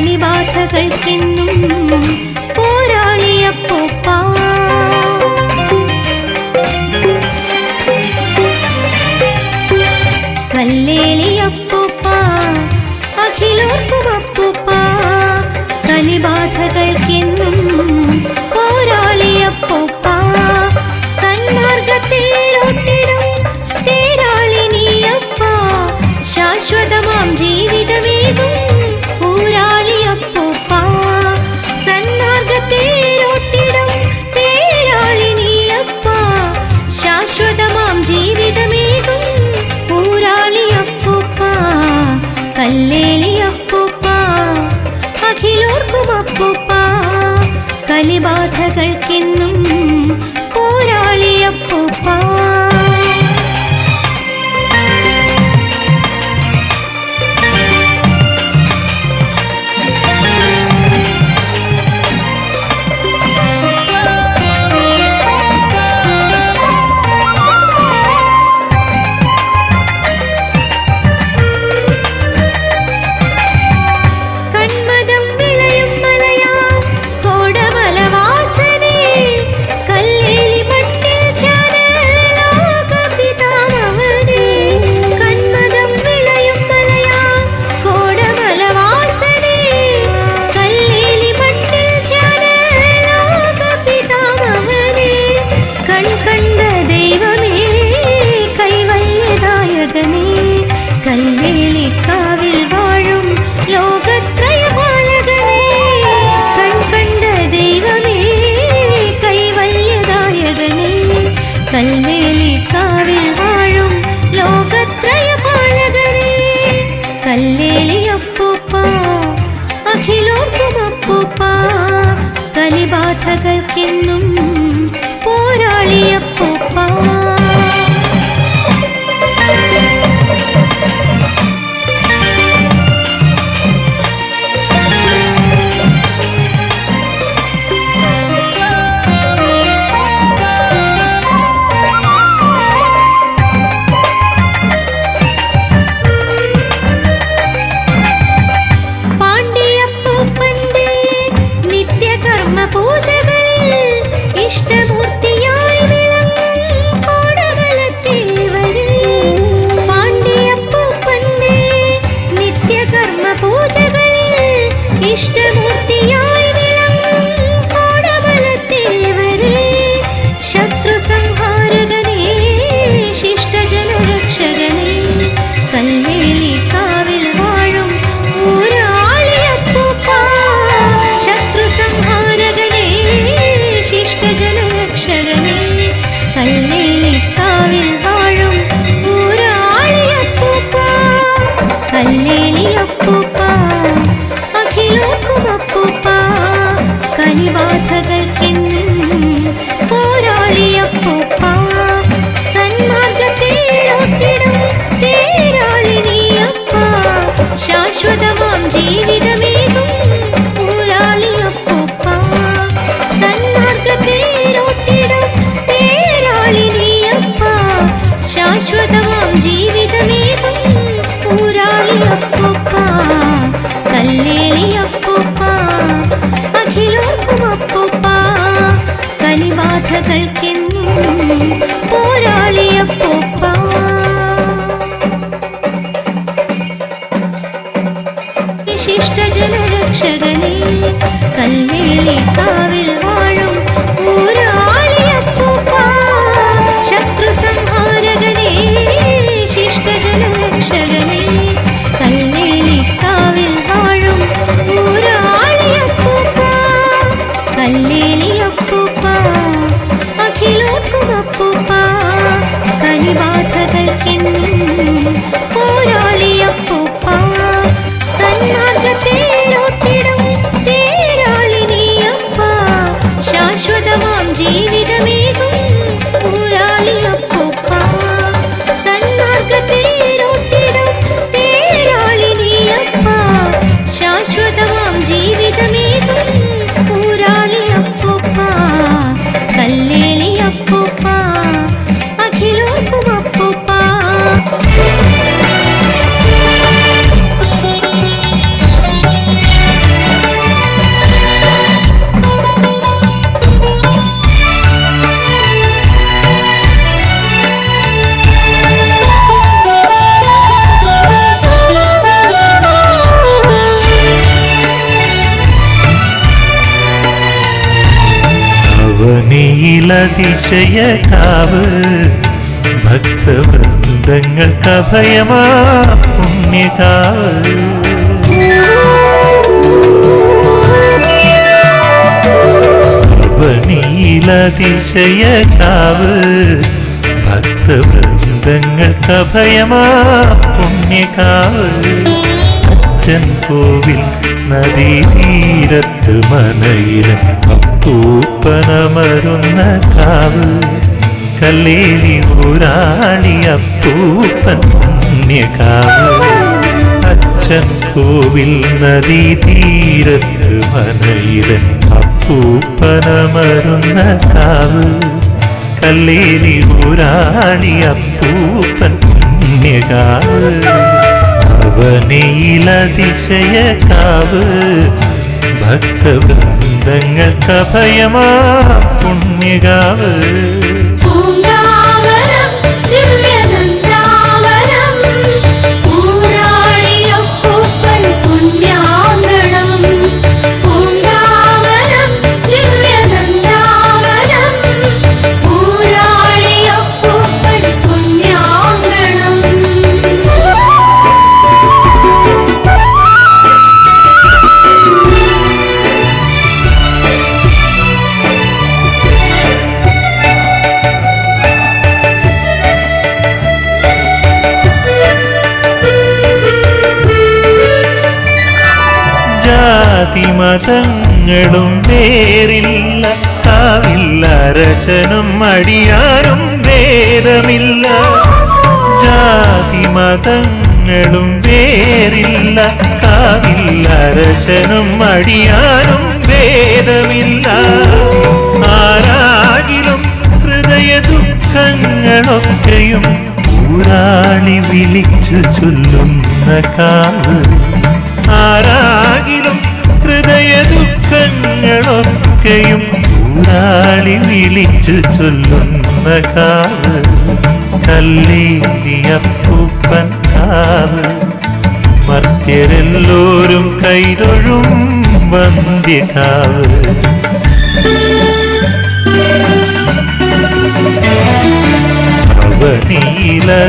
പനിബാധകൾക്കെന്നും പോരാളിയപ്പൂപ്പാ കൾ ബാധകൾക്കെന്നും പോരാളിയപ്പൂപ്പ. कल में तेरा അതിശയ കാവ്. ഭക്തവൃന്ദങ്ങൾക്ക് അഭയമാ പുണ്യകാവ്. നീലതിശയ കാവ്. ഭക്തവൃന്ദങ്ങൾക്ക് അഭയമാ പുണ്യകാവ്. അച്ഛൻ കോവിൽ നദീ തീരത്ത് മനയിലും അപ്പൂപ്പനമരുന്ന കാവ്. കല്ലേലി ഊരാണി അപ്പൂപ്പൻ പുണ്യകാവ്. അച്ഛൻ കോവിൽ നദീതീരത്ത് മനയിലും അപ്പൂപ്പനമരുന്ന കാവ്. കല്ലേലി ഊരാണി അപ്പൂപ്പൻ പുണ്യകാവ്. അവനയിലതിശയകാവ് ഭക്തവൃന്ദങ്ങൾക്ക് അഭയമാ പുണ്യകാവ് പൂങ്കാവനം വേറില്ല രചനം അടിയാനും ഭേദമില്ല. ജാതി മതങ്ങളും വേറില്ല കാവില്ല രചനം അടിയാനും ഭേദമില്ല. ആരാകിലും ഹൃദയ ദുഃഖങ്ങളൊക്കെയും ഊരാളി വിളിച്ചു ചൊല്ലുന്ന കാവ്. ആരാകിലും ഹൃദയ ദുഃഖങ്ങളൊക്കെയും ഊരാളി വിളിച്ചു ചൊല്ലുന്ന കാവ് കല്ലേലിയപ്പൂപ്പൻ കാവ്. മർത്യരെല്ലോരും കൈതൊഴും വന്ധ്യകാവ്. അവനീലതിശയകാവ്.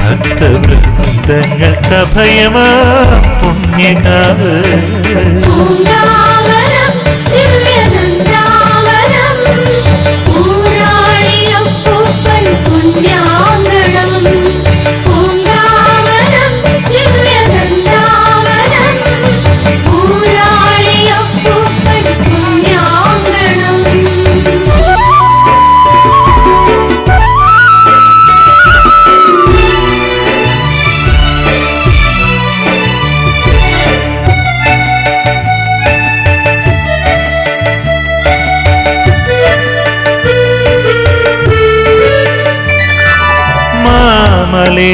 ഭക്തവൃന്ദങ്ങൾക്ക് അഭയമാ പുണ്യകാവ്.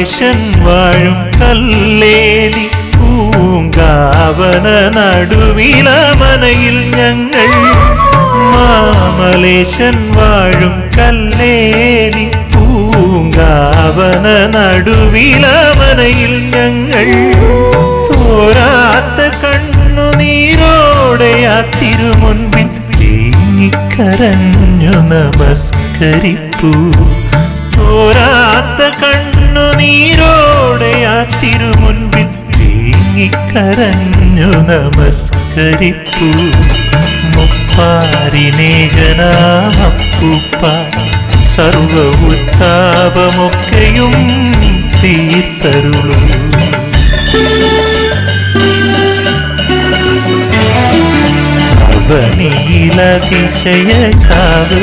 മാമലേശൻ വാഴും കല്ലേലി പൂങ്കാവന നടുവില മനയിൽ ഞങ്ങൾ. മാമലേശൻ വാഴും കല്ലേലി പൂങ്കാവന നടുവില മനയിൽ ഞങ്ങൾ. തോരാത്ത കണ്ണുനീരോടെ ആ തിരുമുൻപിൽ തേങ്ങിക്കരഞ്ഞു നമസ്കരിപ്പൂ. തോരാത്ത കണ്ണുനീരോടെ ആ തിരുമുൻപിൽ തേങ്ങിക്കരഞ്ഞു നമസ്കരിപ്പൂ. മുപ്പാരിനേകനാമപ്പൂപ്പ സർവ ഉത്താപമൊക്കെയും തീർത്തരുളൂ. അവനീലതിശയകാവ്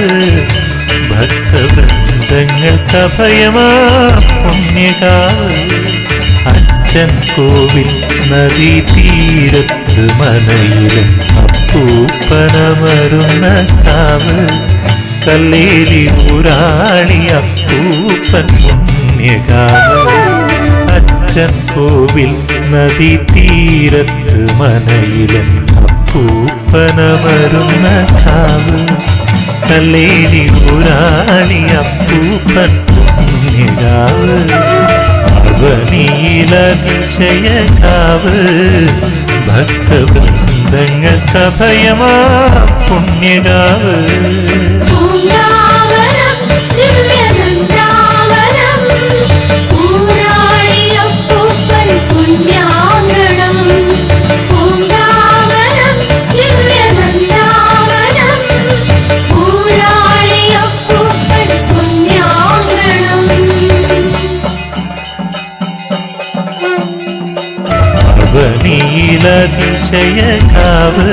ഭക്തവൃന്ദങ്ങൾക്ക് അഭയമാ പുണ്യകാവ് അച്ഛൻ കോവിൽ നദീ തീരത്ത് മനയിലെ അപ്പൂപ്പനമരുന്ന കാവ്. കല്ലേലി ഊരാളി അപ്പൂപ്പൻ പുണ്യകാവ്. അച്ഛൻ കോവിൽ നദീ തീരത്ത് മനയിലെ അപ്പൂപ്പനമരുന്ന കാവ്. കല്ലേലി ഊരാളി അപ്പൂപ്പൻ പുണ്യകാവ് അവനീലതിശയകാവ് ഭക്തവൃന്ദങ്ങൾക്ക് അഭയമാ പുണ്യകാവ്. അതിശയകാവ്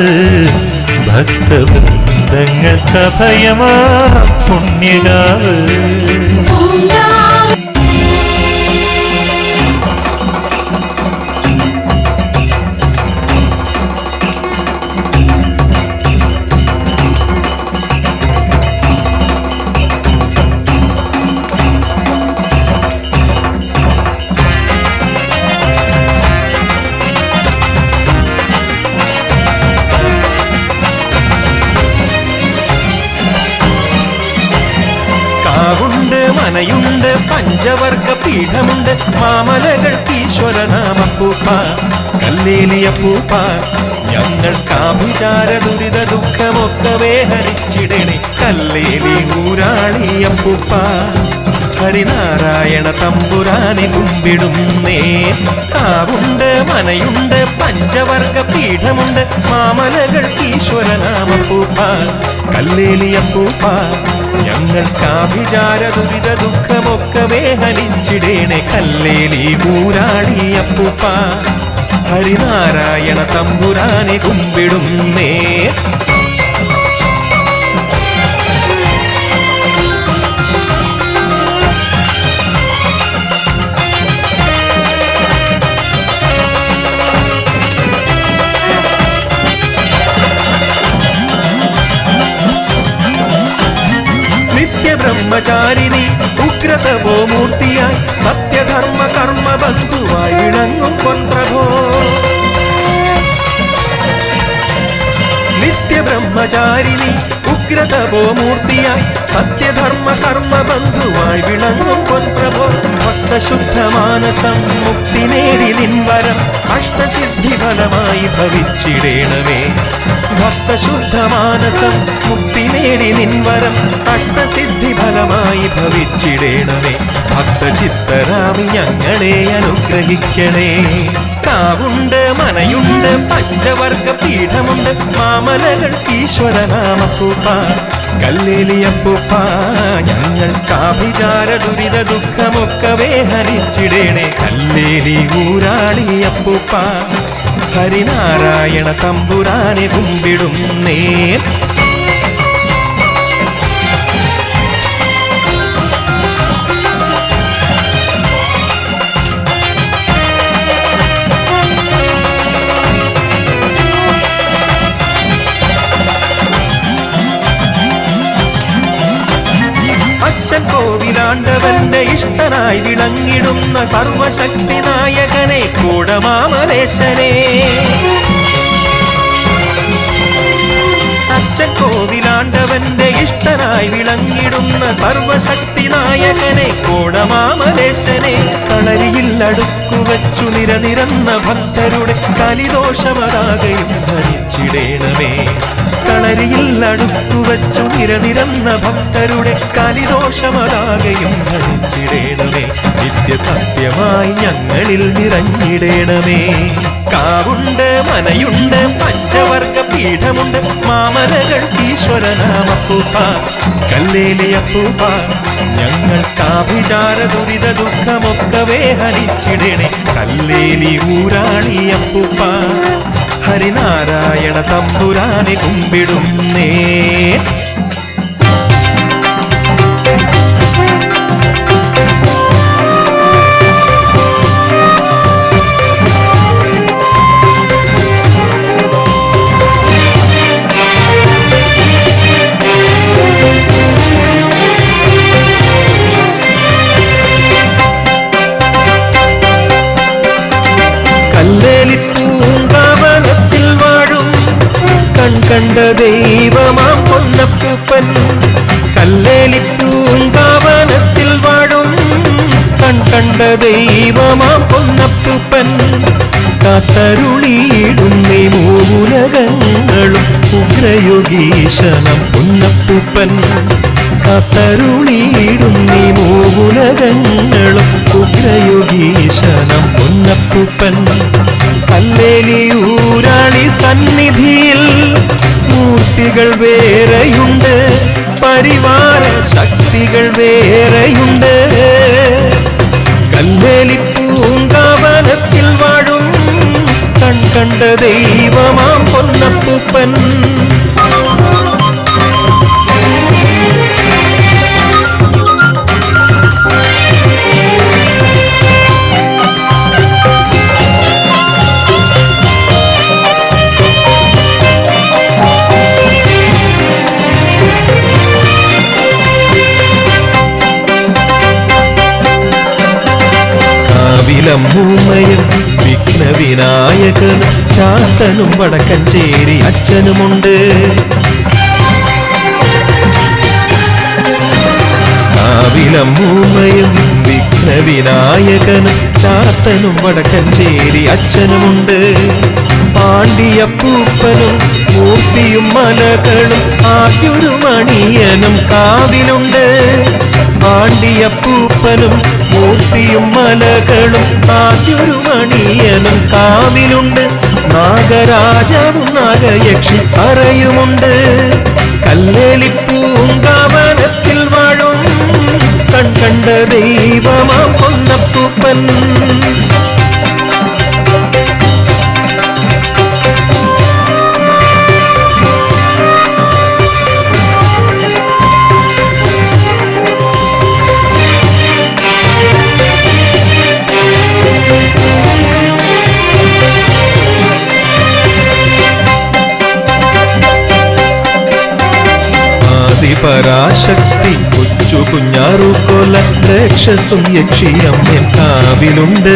ഭക്തവൃന്ദങ്ങൾക്ക് അഭയമാ പുണ്യകാവ് പൂങ്കാവ് ഞങ്ങൾക്കാഭിചാര ദുരിത ദുഃഖമൊക്കവേ ഹരിച്ചിടണേ കല്ലേലി ഊരാളിയപ്പൂപ്പ ഹരിനാരായണ തമ്പുരാനെ കുമ്പിടുന്നേ. കാവുണ്ട് മനയുണ്ട് പഞ്ചവർഗ പീഠമുണ്ട്. മാമലകൾക്ക് ഈശ്വരനാമപ്പൂപ്പ. കല്ലേലിയപ്പൂപ്പ ഞങ്ങൾക്കാഭിചാര ദുരിത ദുഃഖമൊക്കവേ ഹനിച്ചിടേണെ കല്ലേലി ഊരാളിയപ്പൂപ്പ ഹരിനാരായണ തമ്പുരാനെ കുമ്പിടുന്നേ നിത്യബ്രഹ്മചാരിണി ഉഗ്രതവോ മൂർത്തിയായി സത്യധർമ്മ കർമ്മ ബന്ധുവായി വിളങ്ങും പൊൻപ്രഭോ നിത്യബ്രഹ്മചാരിണി ഉഗ്രതപോ മൂർത്തിയായി സത്യധർമ്മ കർമ്മ ബന്ധുവായി വിളങ്ങും പൊൻപ്രഭോ ഭക്തശുദ്ധ മാനസം മുക്തി നേടി നിൻവരം അഷ്ടസിദ്ധി ഫലമായി ഭവിച്ചിടേണമേ. ഭക്തശുദ്ധ മാനസം മുക്തി നേടി നിൻവരം അഷ്ടസിദ്ധി ഫലമായി ഭവിച്ചിടേണമേ. ഭക്തചിത്തരാമി ഞങ്ങളെ അനുഗ്രഹിക്കണേ. കാവുണ്ട് മനയുണ്ട് പഞ്ചവർഗ പീഠമുണ്ട്. മാമലകൾ ഈശ്വരനാമപ്പൂപ്പ കല്ലേലിയപ്പൂപ്പ കാവിചാര ദുരിത ദുഃഖമൊക്കവേ ഹരിച്ചിടേണേ കല്ലേലി ഊരാളിയപ്പൂപ്പ ഹരിനാരായണ തമ്പുരാനെ കുമ്പിടുന്നേ കോവിലാണ്ടവന്റെ ഇഷ്ടനായി വിളങ്ങിടുന്ന സർവശക്തി നായകനെ കൂടമാമലേശനെ അച്ഛൻ കോവിലാണ്ടവന്റെ ഇഷ്ടനായി വിളങ്ങിടുന്ന സർവശക്തി നായകനെ കോടമാമലേശനെ കളരിയിൽ അടുക്കുവച്ചു നിരനിരന്ന ഭക്തരുടെ കലിദോഷമതാകയും ഭരിച്ചിടേണമേ കളരിയിൽ അടുക്കുവച്ചു നിരനിരന്ന ഭക്തരുടെ കലിദോഷമതാകയും ഭരിച്ചിടേണമേ. നിത്യസത്യമായി ഞങ്ങളിൽ നിറഞ്ഞിടേണമേ. കാവുണ്ട് മനയുണ്ട് പഞ്ചവർഗ പീഠമുണ്ട്. മാമലകൾ ഈശ്വരനാമപ്പൂപ്പ കല്ലേലിയപ്പൂപ്പ ഞങ്ങൾക്കാഭിചാര ദുരിത ദുഃഖമൊക്കവേ ഹരിച്ചിടണേ കല്ലേലി ഊരാളിയപ്പൂപ്പ ഹരിനാരായണ തമ്പുരാനെ കുമ്പിടുന്നേ കാത്തരുളിയിടും നീ മൂലകങ്ങളും ഉഗ്രയുഗീശനം ഉന്നപ്പൂപ്പൻ. കാത്തരുളിയിടും നീ മൂലകങ്ങളും ഉഗ്രയുഗീശനം ഉന്നപ്പൂപ്പൻ. കല്ലേലിയൂരാളി സന്നിധിയിൽ മൂർത്തികൾ വേറെയുണ്ട്. പരിവാര ശക്തികൾ വേറെയുണ്ട് கண்ட தெய்வமாம் பொன்னப்பூப்பன். காவிலம் பூமைய വിഘ്നവിനായകനും ചാത്തനും വടക്കഞ്ചേരി അച്ഛനുമുണ്ട്. കാവിലമ്മൂമ്മയും വിഘ്നവിനായകനും ചാത്തനും വടക്കഞ്ചേരി അച്ഛനുമുണ്ട്. പാണ്ഡിയപ്പൂപ്പനും മൂർത്തിയും മലകളും ആദ്യൊരു മണിയനും കാവിലുണ്ട് പാണ്ഡിയപ്പൂപ്പനും മൂർത്തിയും മലകളും ആദ്യൊരു മണിയനും കാവിലുണ്ട് നാഗരാജാവും നാഗയക്ഷി പറയുമുണ്ട്. കല്ലേലിപ്പൂങ്കാവനത്തിൽ വാഴും. കൺകണ്ട ദൈവമാം പൊന്നപ്പൂപ്പൻ. ആദിപരാശക്തി കൊച്ചു കുഞ്ഞാറു കൊല രക്ഷസും യക്ഷിയമ്മൻ കാവിലുണ്ട്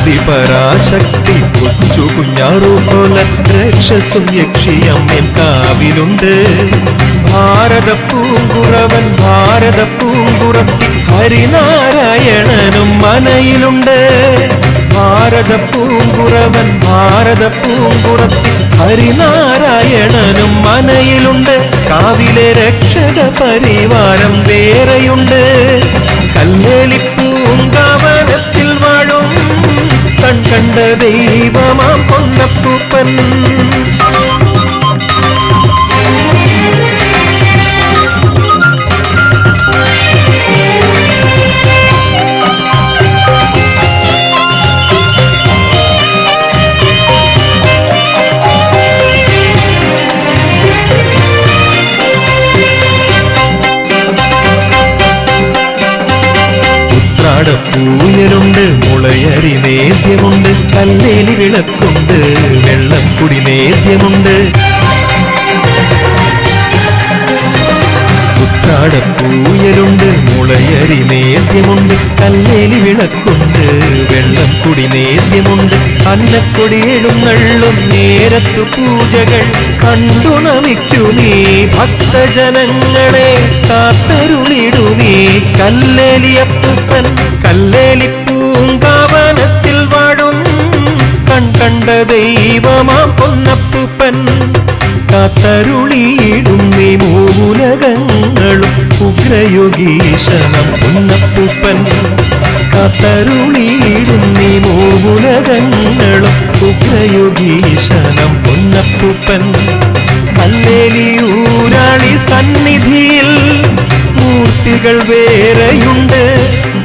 ആദിപരാശക്തി കൊച്ചു കുഞ്ഞാറു കൊല രക്ഷസും യക്ഷിയമ്മൻ കാവിലുണ്ട് ഭാരത പൂങ്കുറവൻ ഭാരത പൂങ്കുറത്തി ഹരിനാരായണനും മനയിലുണ്ട്. ഭാരത പൂങ്കുറവൻ ഭാരത പൂങ്കുറത്തിൽ ഹരിനാരായണനും മനയിലുണ്ട്. കാവിലെ രക്ഷക പരിവാരം വേറെയുണ്ട്. നേദ്യമുണ്ട് ഉത്രാടപ്പൂയലുണ്ട് മുളയരി നേദ്യമുണ്ട് കല്ലേലി വിളക്കുണ്ട് വെള്ളക്കുടി നേദ്യമുണ്ട് അന്നക്കൊടി എഴുന്നള്ളും നേരത്തു പൂജകൾ കണ്ടു നമിക്കു നീ. ഭക്തജനങ്ങളെ കാത്തരുളിടുമീ കല്ലേലിയപ്പൂപ്പൻ കല്ലേലി കൺകണ്ട ദൈവമാം പൊന്നപ്പൂപ്പൻ. കാത്തരുളിയിടും നീ മൂലകങ്ങളും ഉഗ്രയുഗീശനം പൊന്നപ്പൂപ്പൻ. കാത്തരുളിയിടും നീ മൂലകങ്ങളും ഉഗ്രയുഗീശനം പൊന്നപ്പൂപ്പൻ. കല്ലേലിയൂരാളി സന്നിധിയിൽ മൂർത്തികൾ വേറെയുണ്ട്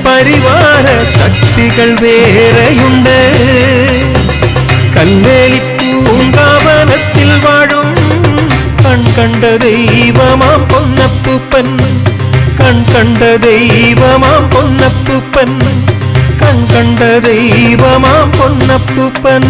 പരിവാര ശക്തികൾ വേറെയുണ്ട്. കല്ലേലി പൂങ്കാവനത്തിൽ വാഴും കൺകണ്ട ദൈവമാം പൊന്നപ്പൂപ്പൻ കൺകണ്ട ദൈവമാം പൊന്നപ്പൂപ്പൻ കൺകണ്ട ദൈവമാം പൊന്നപ്പൂപ്പൻ